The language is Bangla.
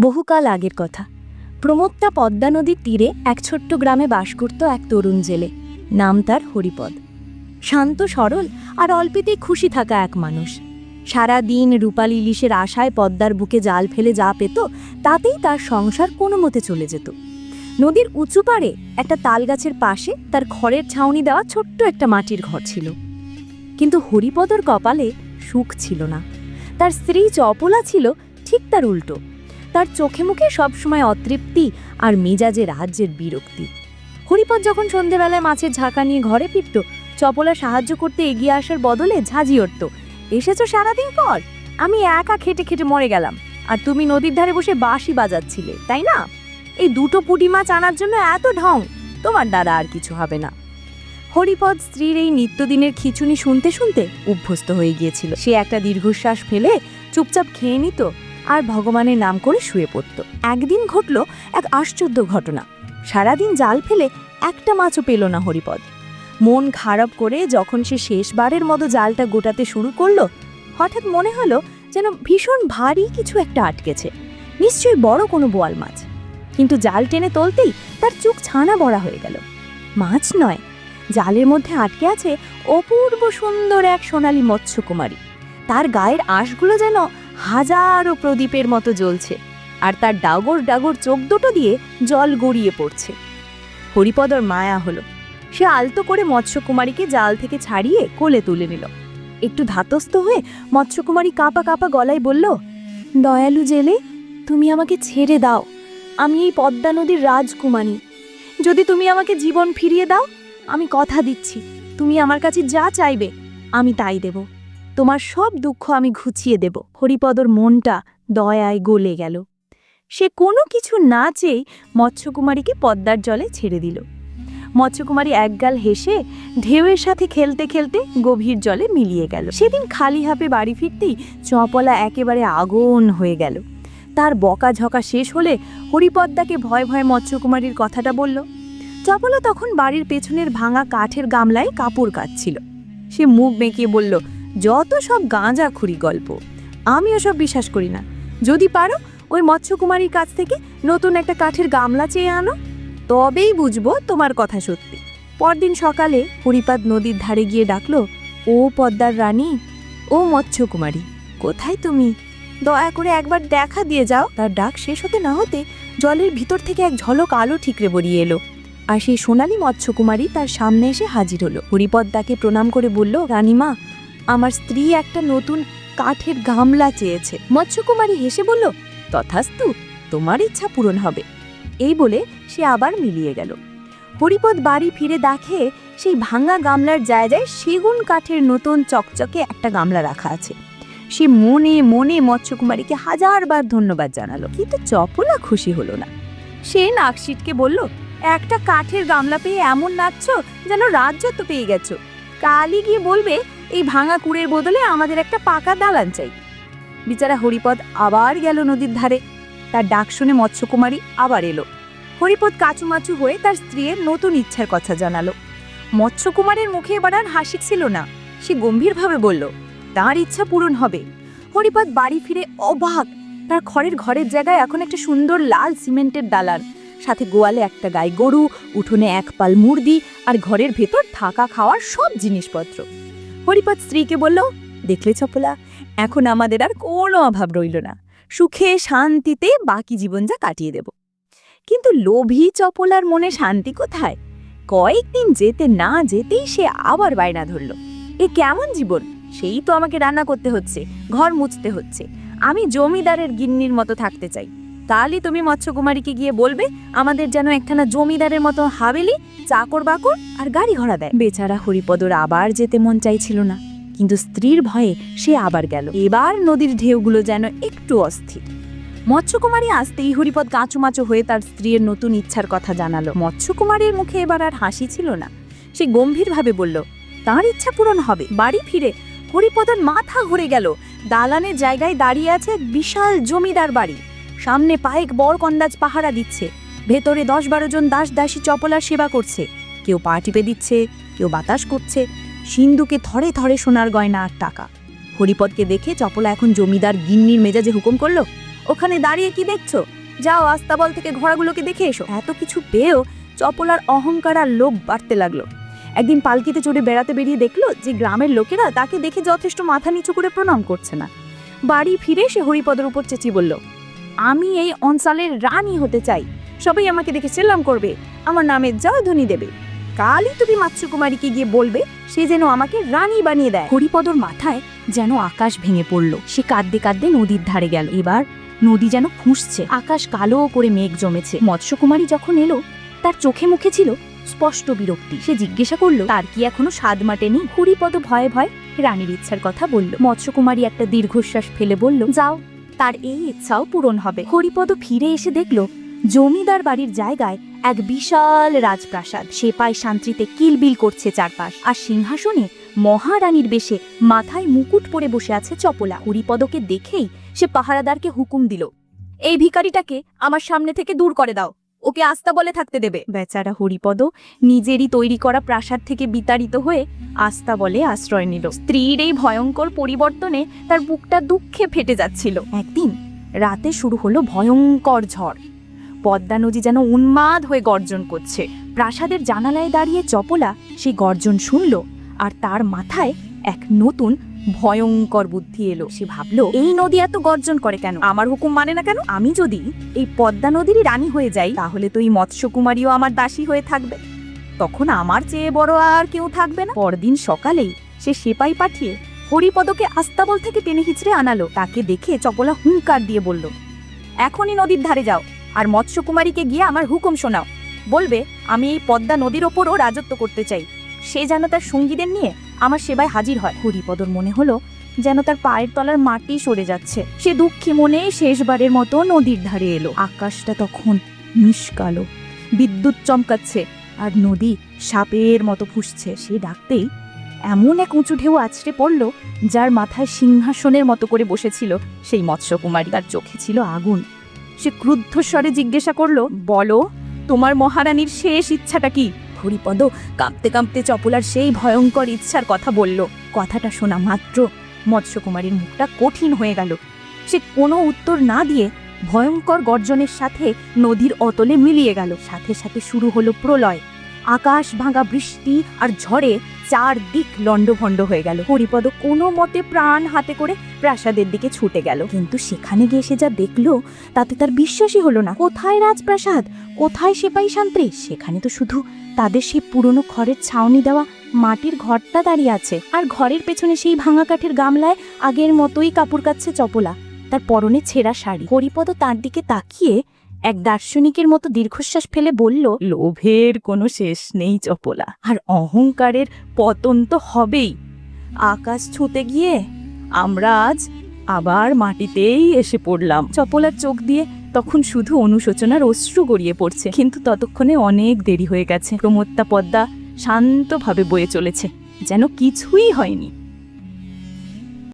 বহুকাল আগের কথা। প্রমোদটা পদ্মা নদীর তীরে এক ছোট্ট গ্রামে বাস করত এক তরুণ জেলে। নাম তার হরিপদ। শান্ত, সরল আর অল্পেতেই খুশি থাকা এক মানুষ। সারা দিন রূপালী ইলিশের আশায় পদ্মার বুকে জাল ফেলে যা পেত, তাতেই তার সংসার কোনো মতে চলে যেত। নদীর উঁচু পাড়ে একটা তালগাছের পাশে তার খড়ের ছাউনি দেওয়া ছোট্ট একটা মাটির ঘর ছিল। কিন্তু হরিপদর কপালে সুখ ছিল না। তার স্ত্রী চপলা ছিল, ঠিক তার উল্টো। তার চোখে মুখে সবসময় অতৃপ্তি আর মেজাজে রাজ্যের বিরক্তি। হরিপদ যখন সন্ধেবেলায় মাছের ঝাঁকা নিয়ে ঘরে ফিরত, চপলা সাহায্য করতে এগিয়ে আসার বদলে ঝাঁঝি উঠত এসেছ সারাদিন পর? আমি একা খেটে খেটে মরে গেলাম। আর তুমি নদীর ধারে বসে বাঁশি বাজাচ্ছিলে, তাই না? এই দুটো পুঁটি মাছ আনার জন্য এত ঢং, তোমার দ্বারা আর কিছু হবে না। হরিপদ স্ত্রীর এই নিত্যদিনের খিচুনি শুনতে শুনতে অভ্যস্ত হয়ে গিয়েছিল। সে একটা দীর্ঘশ্বাস ফেলে চুপচাপ খেয়ে নিত আর ভগবানের নাম করে শুয়ে পড়ত। একদিন ঘটল এক আশ্চর্য ঘটনা। সারাদিন জাল ফেলে একটা মাছও পেল না হরিপদ। মন খারাপ করে যখন সে শেষবারের মতো জালটা গোটাতে শুরু করল, হঠাৎ মনে হলো যেন ভীষণ ভারী কিছু একটা আটকেছে। নিশ্চয়ই বড় কোনো বোয়াল মাছ। কিন্তু জাল টেনে তোলতেই তার চোখ ছানা বড়া হয়ে গেল। মাছ নয়, জালের মধ্যে আটকে আছে অপূর্ব সুন্দর এক সোনালী মৎস্যকুমারী। তার গায়ের আঁশগুলো যেন হাজারো প্রদীপের মতো জ্বলছে আর তার ডাগর ডাগর চোখ দুটো দিয়ে জল গড়িয়ে পড়ছে। হরিপদর মায়া হলো। সে আলতো করে মৎস্যকুমারীকে জাল থেকে ছাড়িয়ে কোলে তুলে নিল। একটু ধাতস্থ হয়ে মৎস্যকুমারী কাঁপা কাঁপা গলায় বলল, দয়ালু জেলে, তুমি আমাকে ছেড়ে দাও। আমি এই পদ্মা নদীর রাজকুমারী। যদি তুমি আমাকে জীবন ফিরিয়ে দাও, আমি কথা দিচ্ছি। তুমি আমার কাছে যা চাইবে, আমি তাই দেব। তোমার সব দুঃখ আমি ঘুচিয়ে দেব। হরিপদর মনটা দয়ায় গলে গেল। সে কোনো কিছু না চেয়ে মৎস্যকুমারীকে পদ্মার জলে ছেড়ে দিল। মৎস্যকুমারী একগাল হেসে ঢেউয়ের সাথে খেলতে খেলতে গভীর জলে মিলিয়ে গেল। সেদিন খালি হাতে বাড়ি ফিরতেই চপলা একেবারে আগুন হয়ে গেল। তার বকাঝকা শেষ হলে হরিপদ্মাকে ভয় ভয় মৎস্যকুমারীর কথাটা বলল। চপলা তখন বাড়ির পেছনের ভাঙা কাঠের গামলায় কাপড় কাচ্ছিল। সে মুখ বেঁকিয়ে বলল যত সব গাঁজা খুরি গল্প, আমি ওসব বিশ্বাস করি না। যদি পারো, ওই মৎস্যকুমারীর কাছ থেকে নতুন একটা কাঠের গামলা চেয়ে আনো, তবেই বুঝব তোমার কথা সত্যি। পরদিন সকালে হরিপাদ নদীর ধারে গিয়ে ডাকলো, ও পদ্মার রানী, ও মৎস্যকুমারী, কোথায় তুমি? দয়া করে একবার দেখা দিয়ে যাও। তার ডাক শেষ হতে না হতে জলের ভিতর থেকে এক ঝলক আলো ঠিকরে বেরিয়ে এলো, আর সেই সোনালী মৎস্যকুমারী তার সামনে এসে হাজির হলো। হরিপদ তাকে প্রণাম করে বলল, রানীমা আমার স্ত্রী একটা নতুন কাঠের গামলা চেয়েছে। মৎস্যকুমারী হেসে বলল, তথাস্তু, তোমার ইচ্ছা পূরণ হবে। এই বলে সে আবার মিলিয়ে গেল। হরিপদ বাড়ি ফিরে দেখে সেই ভাঙা গামলার জায়গায় সেগুন কাঠের নতুন চকচকে একটা গামলা রাখা আছে। সে মনে মনে মৎস্যকুমারীকে হাজারবার ধন্যবাদ জানালো, কিন্তু চপলা খুশি হলো না। সে নাকশিটকে বলল, একটা কাঠের গামলা পেয়ে এমন নাচছ যেন রাজ্যত্ব পেয়ে গেছো। কালই গিয়ে বলবে এই ভাঙা কুড়ের বদলে আমাদের একটা পাকা দালান চাই। বিচারা হরিপদ আবার গেল নদীর ধারে। তার ডাক শুনে মৎস্যকুমারী আবার এলো। হরিপদ কাচুমাচু হয়ে তার স্ত্রীর নতুন ইচ্ছার কথা জানালো। মৎস্যকুমারের মুখে এবার আর হাসি ছিল না। সে গম্ভীরভাবে বলল, তার ইচ্ছা পূরণ হবে। হরিপদ বাড়ি ফিরে অবাক। তার খড়ের ঘরের জায়গায় এখন একটা সুন্দর লাল সিমেন্টের দালান। সাথে গোয়ালে একটা গাই গরু, উঠোনে এক পাল মুরদি আর ঘরের ভেতর থাকা খাওয়ার সব জিনিসপত্র। হরিপদ স্ত্রীকে বলল, দেখলে চপলা, এখন আমাদের আর কোনো অভাব রইল না। সুখে, শান্তিতে বাকি জীবন যা কাটিয়ে দেব। কিন্তু লোভী চপলার মনে শান্তি কোথায়? কয়েকদিন যেতে না যেতেই সে আবার বায়না ধরল। এ কেমন জীবন? সেই তো আমাকে রান্না করতে হচ্ছে, ঘর মুছতে হচ্ছে। আমি জমিদারের গিন্নির মতো থাকতে চাই। তাহলে তুমি মৎস্যকুমারীকে গিয়ে বলবে, আমাদের যেন একখানা জমিদারের মতো হাবেলি, চাকর বাকর আর গাড়ি ঘোড়া দেয়। বেচারা হরিপদর আবার যেতে মন চাইছিল না, কিন্তু স্ত্রীর ভয়ে সে আবার গেল। এবার নদীর ঢেউগুলো যেন একটু অস্থির। মৎস্যকুমারী আসতেই হরিপদ কাঁচুমাচু হয়ে তার স্ত্রীর নতুন ইচ্ছার কথা জানালো। মৎস্যকুমারীর মুখে এবার আর হাসি ছিল না। সে গম্ভীরভাবে বলল, তার ইচ্ছা পূরণ হবে, বাড়ি ফিরে হরিপদর মাথা ঘুরে গেল। দালানের জায়গায় দাঁড়িয়ে আছে এক বিশাল জমিদার বাড়ি। সামনে পায়েক বড় কন্দাজ পাহারা দিচ্ছে। ভেতরে দশ বারো জন দাস দাসী চপলার সেবা করছে। কেউ পা টিপে দিচ্ছে, কেউ বাতাস করছে। সিন্ধুকে থরে থরে সোনার গয়না আর টাকা। হরিপদকে দেখে চপলা এখন জমিদার গিন্নির মেজাজে হুকুম করল, ওখানে দাঁড়িয়ে কি দেখছ? যাও আস্তাবল থেকে ঘোড়াগুলোকে দেখে এসো। এত কিছু পেয়েও চপলার অহংকার আর লোভ বাড়তে লাগল। একদিন পালকিতে চড়ে বেড়াতে বেরিয়ে দেখল যে গ্রামের লোকেরা তাকে দেখে যথেষ্ট মাথা নিচু করে প্রণাম করছে না। বাড়ি ফিরে সে হরিপদের উপর চেঁচিয়ে বলল আমি এই অঞ্চলের রানী হতে চাই। সবাই আমাকে দেখে সেলাম করবে। আমার নামে জয়ধ্বনি দেবে। কালই তুমি মাতৃকুমারীকে গিয়ে বলবে, সে যেন আমাকে রানী বানিয়ে দেয়। হরিপদর মাথায় যেন আকাশ ভেঙে পড়ল। সে কাঁদতে কাঁদতে নদীর ধারে গেল। এবার নদী যেন ফুঁসছে। আকাশ কালো করে মেঘ জমেছে। মৎস্যকুমারী যখন এলো, তার চোখে মুখে ছিল স্পষ্ট বিরক্তি। সে জিজ্ঞাসা করল, তার কি এখনও স্বাদ মাটেনি? হরিপদ ভয়ে ভয়ে রানীর ইচ্ছার কথা বলল। মৎস্যকুমারী একটা দীর্ঘশ্বাস ফেলে বলল, যাও। তার এই ইচ্ছাও পূরণ হবে। হরিপদ ফিরে এসে দেখল, জমিদার বাড়ির জায়গায় এক বিশাল রাজপ্রাসাদ। সে পায় শান্তিতে কিলবিল করছে চারপাশ। আর সিংহাসনে মহারানীর বেশে মাথায় মুকুট পরে বসে আছে চপলা। হরিপদকে দেখেই সে পাহারাদারকে হুকুম দিল, এই ভিকারিটাকে আমার সামনে থেকে দূর করে দাও। ওকে আস্তা বলে থাকতে দেবে। বেচারা হরিপদ নিজেরই তৈরি করা প্রাসাদ থেকে বিতাড়িত হয়ে আস্তা বলে আশ্রয় নিল। স্ত্রীর এই ভয়ঙ্কর পরিবর্তনে তার বুকটা দুঃখে ফেটে যাচ্ছিল। একদিন রাতে শুরু হলো ভয়ঙ্কর ঝড়। পদ্মা নদী যেন উন্মাদ হয়ে গর্জন করছে। প্রাসাদের জানালায় দাঁড়িয়ে চপলা সেই গর্জন শুনল আর তার মাথায় এক নতুন ভয়ঙ্কর বুদ্ধি এলো। সে ভাবলো, এই নদী এত গর্জন করে কেন? আমার হুকুম মানে না কেন? আমি যদি এই পদ্মা নদীরই রানী হয়ে যাই, তাহলে তো এই মৎস্যকুমারীও আমার দাসী হয়ে থাকবে। তখন আমার চেয়ে বড় আর কেউ থাকবে না। পরদিন সকালেই সে সেপাই পাঠিয়ে হরিপদকে আস্তাবল থেকে টেনে হিচড়ে আনালো। তাকে দেখে চপলা হুঙ্কার দিয়ে বলল, এখনই নদীর ধারে যাও আর মৎস্যকুমারীকে গিয়ে আমার হুকুম শোনাও। বলবে, আমি এই পদ্মা নদীর ওপরও রাজত্ব করতে চাই। সে যেন তার সঙ্গীদের নিয়ে আমার সেবায় হাজির হয়। হরিপদর মনে হলো যেন তার পায়ের তলার মাটি সরে যাচ্ছে। সে দুঃখী মনে শেষবারের মতো নদীর ধারে এলো। আকাশটা তখন নিষ্কালো বিদ্যুৎ চমকাচ্ছে আর নদী সাপের মতো ফুসছে। সে ডাকতেই এমন এক উঁচু ঢেউ আছড়ে পড়ল যার মাথায় সিংহাসনের মতো করে বসেছিল সেই মৎস্যকুমারী। তার চোখে ছিল আগুন। সে ক্রুদ্ধস্বরে জিজ্ঞাসা করল, বলো, তোমার মহারানীর শেষ ইচ্ছাটা কি? হরিপদ কাঁপতে কাঁপতে চপলার সেই ভয়ঙ্কর ইচ্ছার কথা বলল। কথাটা শোনা মাত্র মৎস্যকুমারীর মুখটা কঠিন হয়ে গেল। সে কোনো উত্তর না দিয়ে ভয়ঙ্কর গর্জনের সাথে নদীর অতলে মিলিয়ে গেল। সাথে সাথে শুরু হলো প্রলয়। আকাশ ভাঙা বৃষ্টি আর ঝড়ে চারদিক লণ্ডভণ্ড হয়ে গেল। হরিপদ কোনো মতে প্রাণ হাতে করে প্রাসাদের দিকে ছুটে গেল। কিন্তু সেখানে গিয়ে সে যা দেখল, তাতে তার বিশ্বাসই হলো না। কোথায় রাজপ্রাসাদ? কোথায় সেপাই শান্তি সেখানে তো শুধু তাদের সেই পুরনো খড়ের ছাউনি দেওয়া মাটির ঘরটা দাঁড়িয়ে আছে। আর ঘরের পেছনে সেই ভাঙা কাঠের গামলায় আগের মতোই কাপড় কাচ্ছে চপলা তার পরনে ছেঁড়া শাড়ি। হরিপদ তার দিকে তাকিয়ে এক দার্শনিকের মতো দীর্ঘশ্বাস ফেলে বলল লোভের কোনো শেষ নেই চপলা আর অহংকারের পতন তো হবেই। আকাশ ছুঁতে গিয়ে আমরা আজ আবার মাটিতেই এসে পড়লাম। চপলার চোখ দিয়ে তখন শুধু অনুশোচনার অশ্রু গড়িয়ে পড়ছে। কিন্তু ততক্ষণে অনেক দেরি হয়ে গেছে। প্রমত্তা পদ্মা শান্তভাবে বয়ে চলেছে। যেন কিছুই হয়নি।